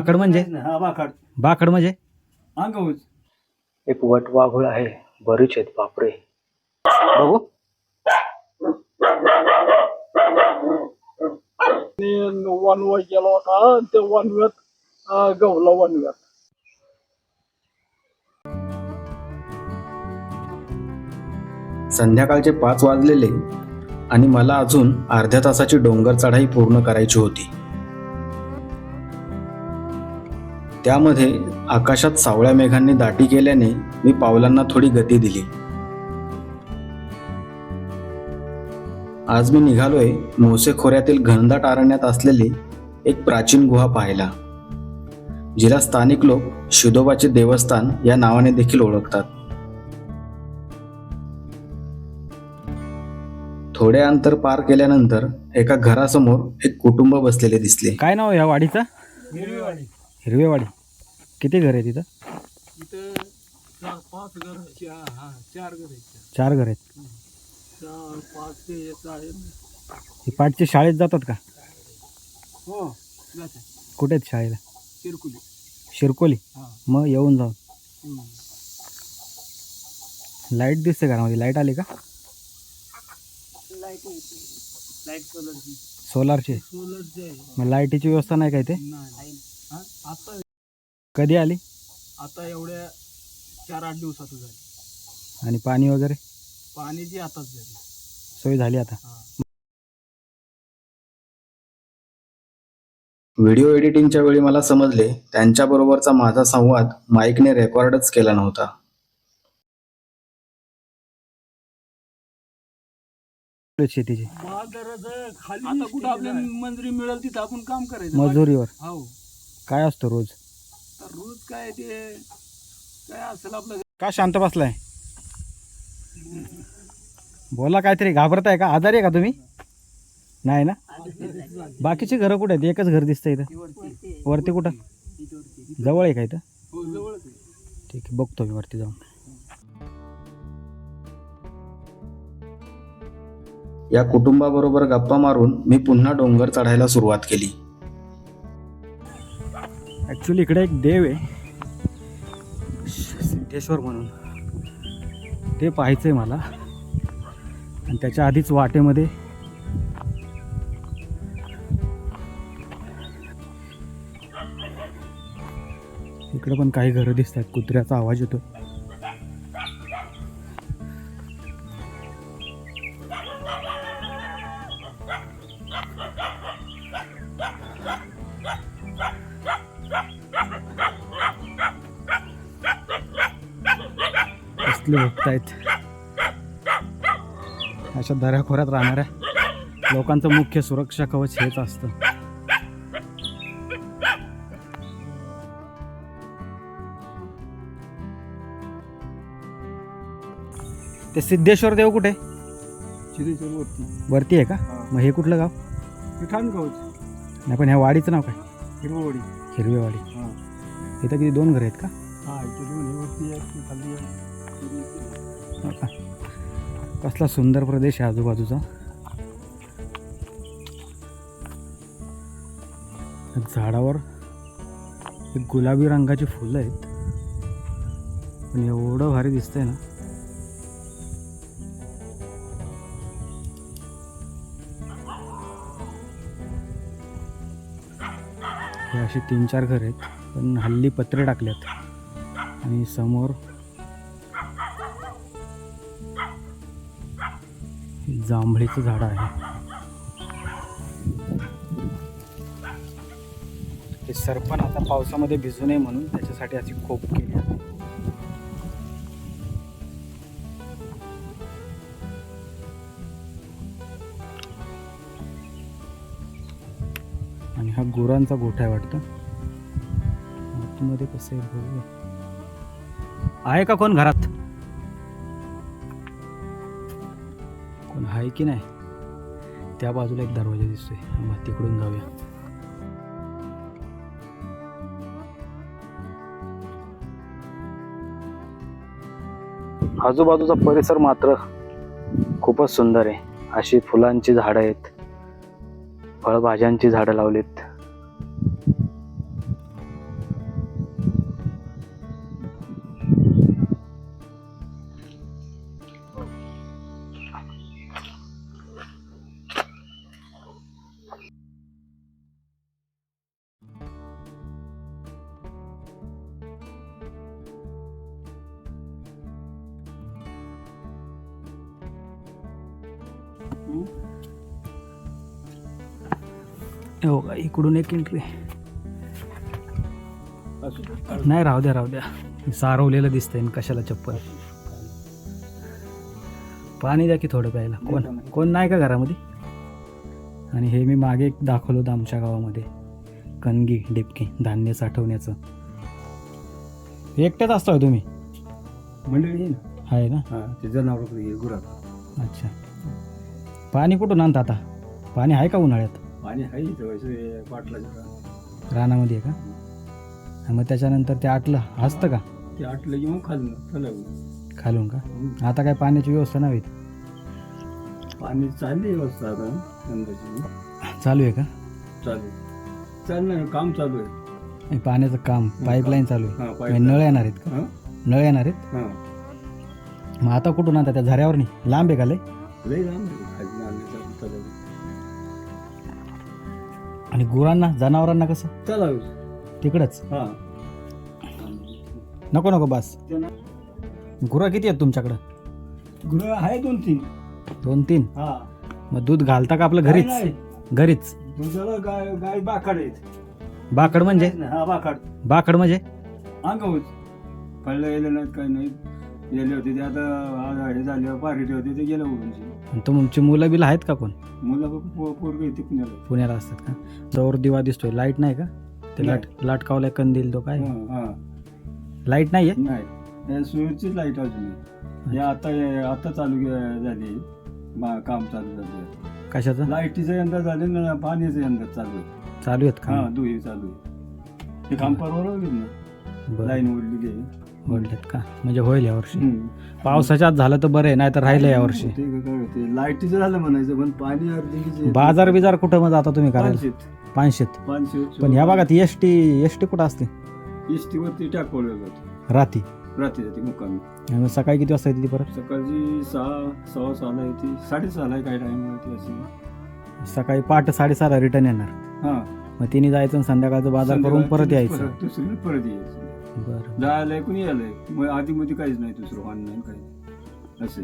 बाकड म्हणजे? हा बाकड. म्हणजे? एक वटवाघूळ आहे. बरीच आहेत बापरे. बघू. वनवत गेला होता ते वनव्यात गवला वनव्यात संध्याकाळचे पाच वाजलेले आणि मला अजून अर्ध्या तासाची डोंगर चढाई पूर्ण करायची होती. त्यामध्ये आकाशात सावळ्या मेघांनी दाटी केल्याने मी पावलांना थोडी गती दिली. आज मी निघालोय मोसे खोऱ्यातील घनदाट अरण्यात असलेली एक प्राचीन गुहा पाहायला जिला स्थानिक लोक शिदोबाचे देवस्थान या नावाने देखील ओळखतात. थोडे अंतर पार केल्यानंतर एका घरासमोर एक कुटुंब बसलेले दिसले. काय नाव या वाडीचं? हिरवीवाडी. किती घर आहे तिथं? इथं चार पाच घर हा चार घर आहेत. चार घर आहेत. चार पाच ते एक आहे ही पाठचे शाळेत जातात का? हो जाते कुठे आहेत शाळेला? चिरकुली शिरकोली. हा. मग येऊन जाऊन. हम्म. लाइट दिसते घरामध्ये लाइट आली का? लाइट येते लाइट कलरची सोलारची. आहे. मग लाईटीची व्यवस्था नाही काय ते नाही. हा? आता कधी आली? आता एवढ्या चार आठ दिवसात झाली. आणि पाणी वगैरे? पाण्याची आताच झाली. सोय झाली आता? हा. व्हिडिओ एडिटिंगच्या वेळी मला समजले त्यांच्याबरोबरचा माझा संवाद माईकने रेकॉर्डच केला नव्हता. शेतीची. बाजाराचं खाली आता कुठं आपल्याला मंजुरी मिळेल तिथं आपण काम करायचं. मजुरीवर. हो. काय असतो रोज? तर रोज काय ते काय असेल आपलं का शांत बसलाय? बोला काहीतरी घाबरताय का? आजारी आहे का तुम्ही? नाही ना? बाकीची घरं कुठे आहेत? एकच घर दिसतं इथं. वरती कुठं? जवळ आहे का इथं? हो जवळच आहे. ठीक आहे बघतो मी वरती जाऊन. या कुटुंबाबरोबर गप्पा मारून मी पुन्हा डोंगर चढायला सुरुवात केली. ॲक्च्युली इकडे एक देव आहे. सिद्धेश्वर म्हणून. ते पाहायचं आहे मला. आणि त्याच्या आधीच वाटेमध्ये इकडं पण काही घरं दिसत आहेत कुत्र्याचा आवाज येतो आहेत अशा दऱ्याखोऱ्यात राहणाऱ्या लोकांचं मुख्य सुरक्षा कवच हेच असतं. ते सिद्धेश्वर देव कुठे? शिरीच्या वरती. वरती आहे का? हा. मग हे कुठलं गाव? गावच. नाही पण ह्या वाडीचं नाव काय? हिरववाडी. हिरवेवाडी. हा. इथं किती दोन घर आहेत का? हा इथे दोन्ही वरती आहे ती खाली आहे कसला सुंदर प्रदेश आहे आजूबाजूचा. झाडावर एक गुलाबी रंगाची फुलं आहेत. पण एवढं भारी दिसतंय ना. हे असे तीन चार घर आहेत पण हल्ली पत्रे टाकल्यात. आणि समोर जांभळीचं झाड आहे. ते सरपण आता पावसामध्ये भिजू नये म्हणून त्याच्यासाठी अशी खोप केली आहे. आणि हा गुरांचा गोठा आहे वाटतं. आतमध्ये कसं आहे बघूया. आहे का कोण घरात? आहे की नाही? त्या बाजूला एक दरवाजा दिसतोय. मग तिकडून जाऊया. आजूबाजूचा परिसर मात्र खूपच सुंदर आहे. अशी फुलांची झाडं आहेत. फळभाज्यांची झाडं लावलीत. हो का? इकडून एक एंट्री नाही राहू द्या राहू द्या. सारवलेलं दिसतंय कशाला चप्पल? पाणी द्या की थोडं प्यायला. कोण? कोण नाही का घरामध्ये? आणि हे मी मागे एक दाखवलं होतं आमच्या गावामध्ये. कणगी डिपकी धान्य साठवण्याचं. एकट्याच असतो तुम्ही? मंडळी आहे ना? हा जनावर गुरात अच्छा. पाणी कुठून आणता आता? पाणी आहे का उन्हाळ्यात? पाणी आहे इथं पाटलाच्या रानामध्ये आहे का? मग त्याच्यानंतर ते आटलं. असतं का? ते आटलं की मग खाल्लं खालून का? आता काय पाण्याची व्यवस्था नाही पाणी चालली व्यवस्था आता यंदाची. चालू आहे का? चालू चाललं काम चालू आहे. हे पाण्याचं काम पाईपलाईन चालू आहे. हा म्हणजे पाईप नळ येणार आहेत का? हा? नळ येणार आहेत? हा. मग आता कुठून आणता? त्या झऱ्यावर नाही? लांब आहे का लय? लई लांब आहे खाली. आणि गुरांना जनावरांना कसं? चालावं तिकडंच. हा. नको नको बस. गुरं किती आहेत तुमच्याकडं? गुरं आहे दोन तीन. दोन तीन? हा. मग दूध घालता का आपलं नाही, घरीच? नाही. घरीच. दुधाला गाय गाय आहेत. बाकड म्हणजे? हा बाखाड बाकड म्हणजे? अंगावर पडलं गेलं नाहीत काही नाही. गेले होते ते आता आज हे झाले पारिटे होते ते गेलं उडून आणि तुमची मुलं बिलं आहेत का कोण? मुलं पोरग येते पुण्याला. पुण्याला असतात का? जवळ दिवा दिसतोय. लाइट नाही का? ते लाट लाटकावलाय कंदील तो काय? हा, हा. लाइट नाहीये नाही. या सुरची लाइट अजून आहे. हे आता आता चालू गे- झाली. बा- काम चालू झाले कशाचं? लाईटीचं यंदा झाले ना पाण्याचं यंदा चालू आहे. चालू आहेत हा का दुही चालू आहे. हे काम परवडलं ना? बरं. लाईन ओढली गे ओढलेत का? म्हणजे होईल यावर्षी पावसाच्या आत झालं तर बरं आहे नाही तर राहिलं यावर्षी ते काय होते? लाईटीचं झालं म्हणायचं पण पाणी अर्धी बाजार बिजार कुठं मग जाता तुम्ही करायला? पाचशेत पाचशेत पाचशे पण ह्या भागात एस टी एस टी कुठं असते? इष्टीवरती टाकवलं जातं. राती. रात्री जाते मुक्कामी. आणि सकाळी किती वाजता येते ती परत? सकाळची सहा सहा सहाला येते. साडेसहाला आहे काय टाइम अशी. सकाळी पहाटे साडेसहाला रिटर्न येणार. हा. मग तिने जायचं आणि संध्याकाळचं बाजार करून परत यायचं. दुसरी परत यायचं. बरं. जायला कुणी यायलंय मग आधी मध्ये काहीच नाही दुसरं ऑनलाईन काही असे.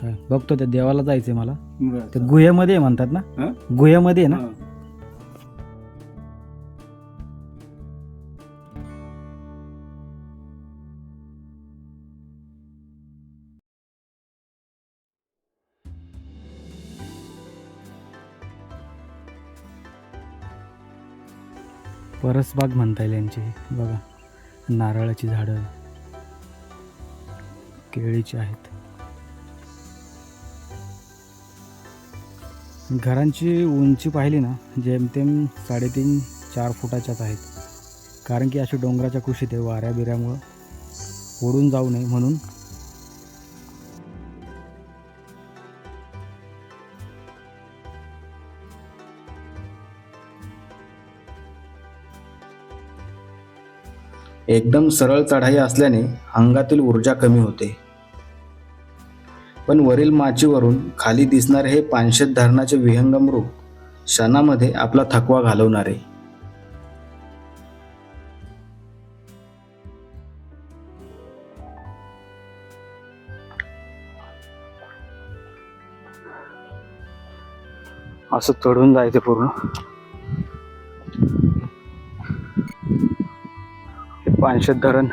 काय बघतो त्या देवाला जायचंय मला. बरं. ते गुहेमध्ये आहे म्हणतात ना? हा? गुहेमध्ये आहे ना? हा. परसबाग म्हणता येईल यांची. बघा. नारळाची झाडं केळीची आहेत. घरांची उंची पाहिली ना जेमतेम साडेतीन चार फुटाच्याच आहेत. कारण की अशी डोंगराच्या कुशीत आहे वाऱ्या बिऱ्यामुळं उडून जाऊ नये म्हणून एकदम सरळ चढाई असल्याने अंगातील ऊर्जा कमी होते. पण वरील माचीवरून खाली दिसणारे हे पानशेत धरणाचे विहंगम रूप क्षणामध्ये आपला थकवा घालवणारे. असं चढून जायचं पूर्ण. पानशेत धरण.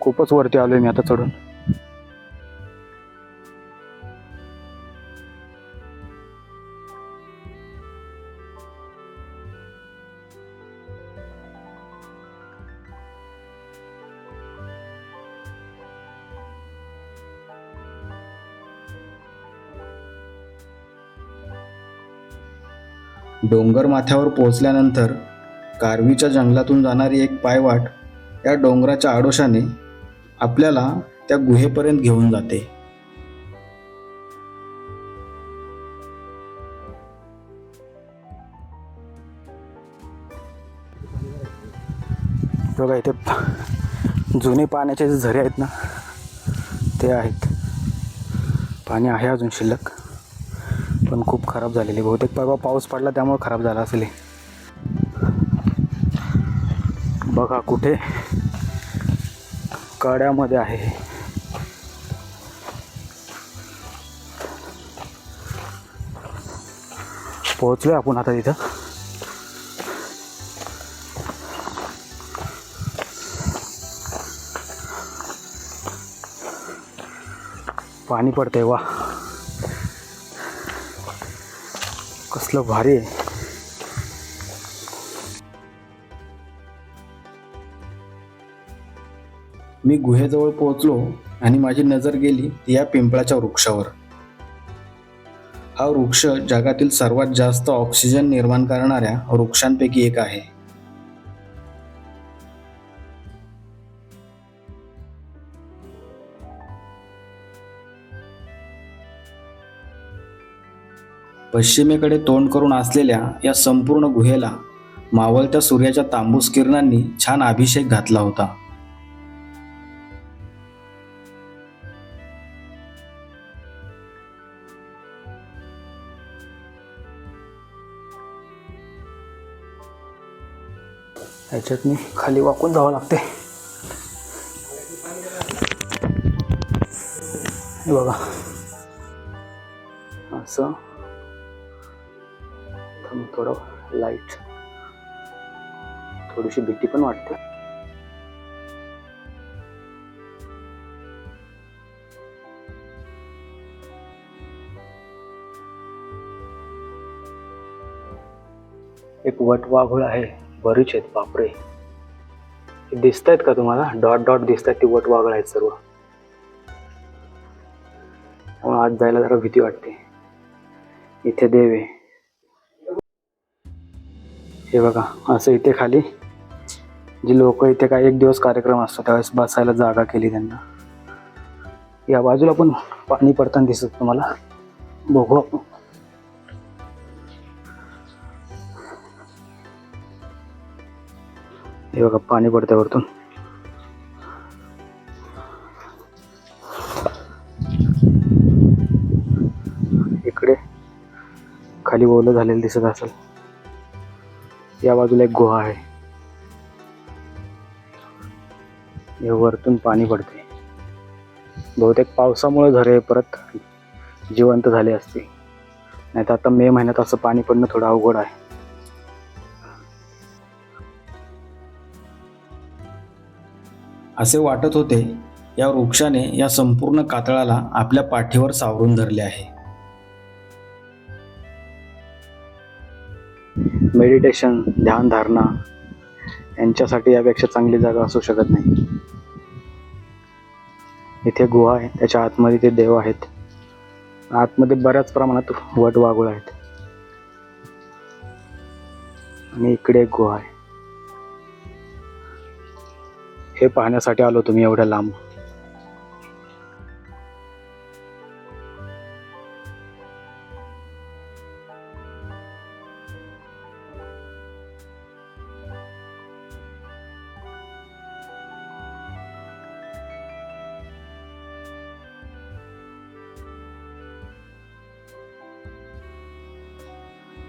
खूपच वरती आलोय मी आता चढून. डोंगर माथ्यावर पोहोचल्यानंतर कारवीच्या जंगलातून जाणारी एक पायवाट या डोंगराच्या आडोशाने आपल्याला त्या गुहेपर्यंत घेऊन जाते. बघा इथे जुने पाण्याचे जे झरे आहेत ना ते आहेत. पाणी आहे अजून शिल्लक पण खूप खराब झालेले. बहुतेक परवा पाऊस पडला त्यामुळे खराब झाला असेल बघा कुठे. कड्यामध्ये आहे. पोहोचलो आहे आपण आता तिथं. पाणी पडतंय वा. कसलं भारी आहे. मी गुहेजवळ पोहोचलो आणि माझी नजर गेली या पिंपळाच्या वृक्षावर. हा वृक्ष जगातील सर्वात जास्त ऑक्सिजन निर्माण करणाऱ्या वृक्षांपैकी एक आहे. पश्चिमेकडे तोंड करून असलेल्या या संपूर्ण गुहेला मावळत्या सूर्याच्या तांबूस किरणांनी छान अभिषेक घातला होता. ह्याच्यात मी खाली वाकून जावं लागते हे बघा. असं. थांब, थोडं लाइट थोडीशी भीती पण वाटते. एक वटवाघूळ आहे. बरीच आहेत बापरे. दिसत आहेत का तुम्हाला? डॉट डॉट दिसत आहेत ते वट वागळ आहेत सर्व. त्यामुळे आज जायला जरा भीती वाटते. इथे देव आहे. हे बघा असं इथे खाली जी लोक इथे काय एक दिवस कार्यक्रम असतो त्यावेळेस बसायला जागा केली त्यांना. या बाजूला पण पाणी पडताना दिसत तुम्हाला. बघू आपण. हे बघा पाणी पडतंय वरतून. इकडे खाली ओलं झालेलं दिसत असेल. या बाजूला एक गुहा आहे. हे वरतून पाणी पडते बहुतेक पावसामुळे झरे परत जिवंत झाले असते नाही तर आता मे महिन्यात असं पाणी पडणं थोडं अवघड आहे. असे वाटत होते या वृक्षाने या संपूर्ण कातळाला आपल्या पाठीवर सावरून धरले आहे. मेडिटेशन ध्यानधारणा यांच्यासाठी यापेक्षा चांगली जागा असू शकत नाही. इथे गुहा आहे त्याच्या आतमध्ये ते देव आहेत. आतमध्ये बऱ्याच प्रमाणात वट वाघूळ आहेत. आणि इकडे एक गुहा आहे. हे पाहण्यासाठी आलो तुम्ही एवढ्या लांब.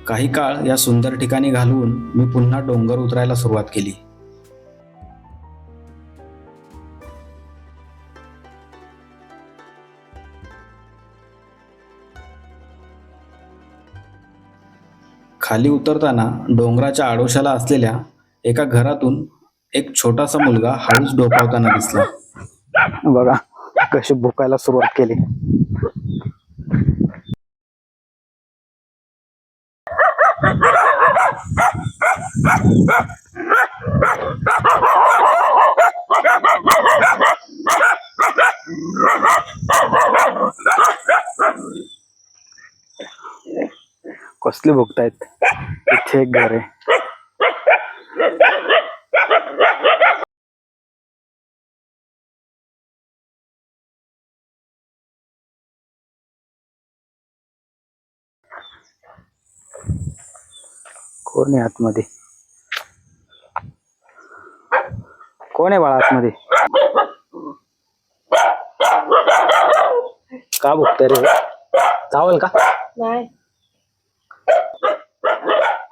काही काळ या सुंदर ठिकाणी घालवून मी पुन्हा डोंगर उतरायला सुरुवात केली. खाली उतरताना डोंगराच्या आडोशाला असलेल्या एका घरातून एक छोटासा मुलगा हळूच डोकावताना दिसला. बघा कशी भुकायला सुरुवात केली. कसले भोगतायत इथे एक घर आहे कोण आहे आतमध्ये कोण आहे बाळा आतमध्ये का भुकतय रे चावल का? नाही।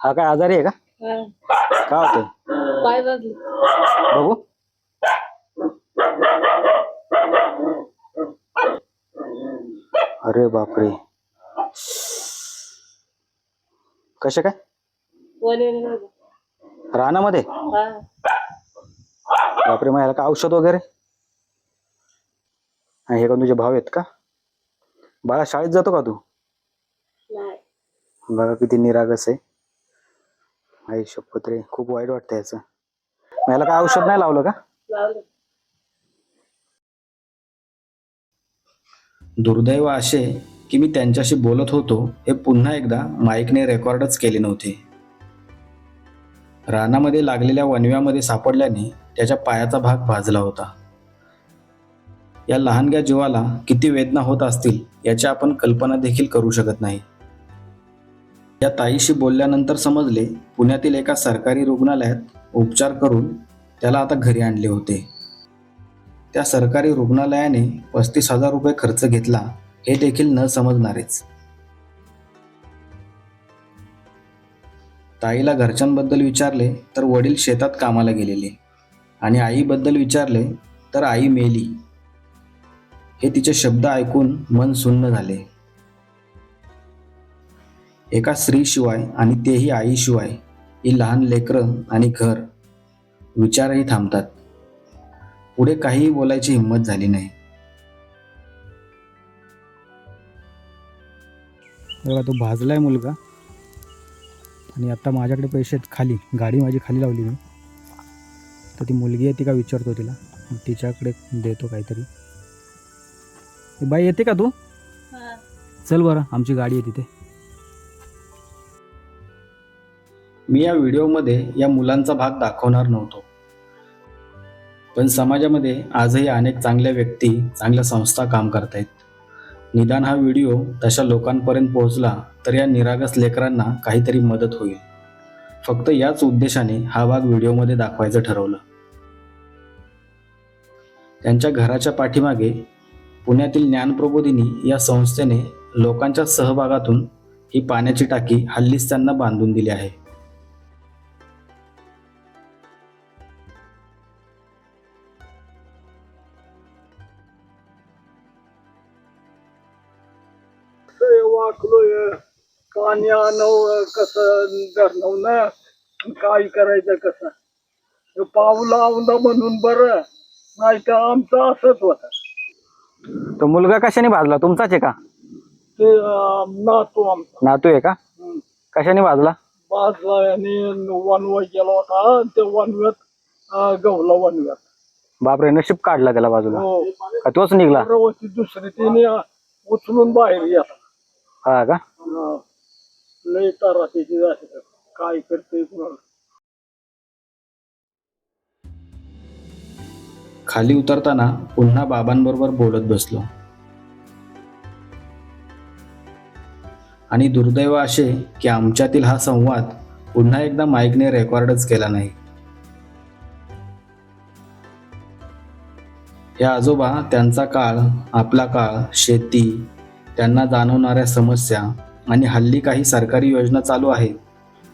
हा काय आजारी आहे का. का होते पाय वाजले बघू. अरे बापरे. कसे काय? रानामध्ये? हा. बापरे मग याला का औषध वगैरे? आणि हे का तुझे भाव आहेत का? बाळा शाळेत जातो का तू? नाही. बघा किती निरागस आहे. आई शपथ रे खूप वाईट वाटतं याचं. याला काय औषध नाही लावलं का? दुर्दैव असे की मी त्यांच्याशी बोलत होतो हे पुन्हा एकदा माईकने रेकॉर्डच केले नव्हते. रानामध्ये लागलेल्या वनव्यामध्ये सापडल्याने त्याच्या पायाचा भाग भाजला होता. या लहानग्या जीवाला किती वेदना होत असतील याची आपण कल्पना देखील करू शकत नाही. या ताईशी बोलल्यानंतर समजले पुण्यातील एका सरकारी रुग्णालयात उपचार करून त्याला आता घरी आणले होते. त्या सरकारी रुग्णालयाने पस्तीस हजार रुपये खर्च घेतला हे देखील न समजणारेच. ताईला घरच्यांबद्दल विचारले तर वडील शेतात कामाला गेलेले. आणि आईबद्दल विचारले तर आई मेली. हे तिचे शब्द ऐकून मन सुन्न झाले. एका स्त्रीशिवाय आणि तेही आईशिवाय ही लहान लेकरं आणि घर विचारही थांबतात. पुढे काहीही बोलायची हिंमत झाली नाही. बघा तो भाजलाय मुलगा. आणि आता माझ्याकडे पैसे आहेत खाली. गाडी माझी खाली लावली मी. तर ती मुलगी येते का विचारतो तिला. तिच्याकडे देतो काहीतरी. बाई येते का तू? हा. चल बरं आमची गाडी आहे तिथे. मी या व्हिडिओमध्ये या मुलांचा भाग दाखवणार नव्हतो. पण समाजामध्ये आजही अनेक चांगल्या व्यक्ती चांगल्या संस्था काम करत आहेत निदान हा व्हिडिओ तशा लोकांपर्यंत पोहोचला तर या निरागस लेकरांना काहीतरी मदत होईल. फक्त याच उद्देशाने हा भाग व्हिडिओमध्ये दाखवायचं ठरवलं. त्यांच्या घराच्या पाठीमागे पुण्यातील ज्ञानप्रबोधिनी या संस्थेने लोकांच्या सहभागातून ही पाण्याची टाकी हल्लीच त्यांना बांधून दिली आहे. पाणी आणव कसं धरणव ना काय करायचं कसं? पाऊल लावलं म्हणून बरं नाही तर आमचं असंच होत. तो मुलगा कशाने भाजला? तुमचाच आहे का? ते नातू आमचा. नातू आहे का. कशाने भाजला? बाजला आणि वनवय गेला होता ते वनव्यात गवला वनव्यात बापरे नशीब काढला त्याला बाजूला. हो. का तोच निघला? होती दुसरी तिने उचलून बाहेर गेला. हा का. लय तारा त्याची जाते काय करते कुणाला खाली उतरताना पुन्हा बाबांबरोबर बोलत बसलो. आणि दुर्दैव असे की आमच्यातील हा संवाद पुन्हा एकदा माईकने रेकॉर्डच केला नाही. हे आजोबा त्यांचा काळ आपला काळ शेती त्यांना जाणवणाऱ्या समस्या आणि हल्ली काही सरकारी योजना चालू आहेत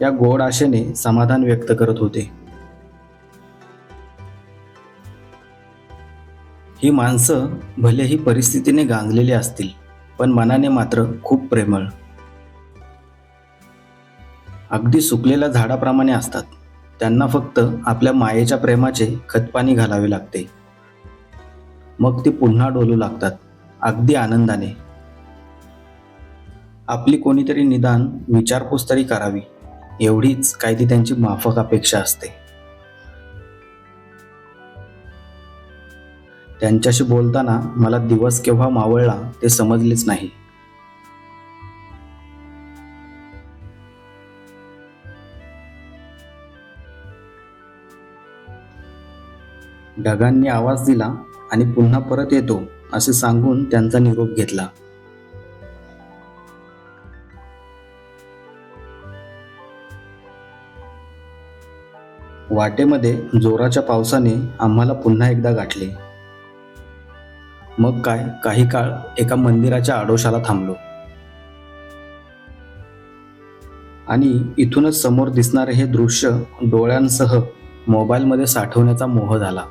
या गोड आशेने समाधान व्यक्त करत होते. ही माणसं भलेही परिस्थितीने गांजलेली असतील पण मनाने मात्र खूप प्रेमळ. अगदी सुकलेल्या झाडाप्रमाणे असतात. त्यांना फक्त आपल्या मायेच्या प्रेमाचे खतपाणी घालावे लागते. मग ती पुन्हा डोलू लागतात अगदी आनंदाने. आपली कोणीतरी निदान विचारपूस तरी करावी. एवढीच काय ती त्यांची माफक अपेक्षा असते. त्यांच्याशी बोलताना मला दिवस केव्हा मावळला ते समजलेच नाही. ढगांनी आवाज दिला आणि पुन्हा परत येतो असे सांगून त्यांचा निरोप घेतला. वाटेमध्ये जोराच्या पावसाने आम्हाला पुन्हा एकदा गाठले. मग काय काही काळ एका मंदिराच्या आडोशाला थांबलो. आणि इथूनच समोर दिसणारे हे दृश्य डोळ्यांसह मोबाईलमध्ये साठवण्याचा मोह झाला.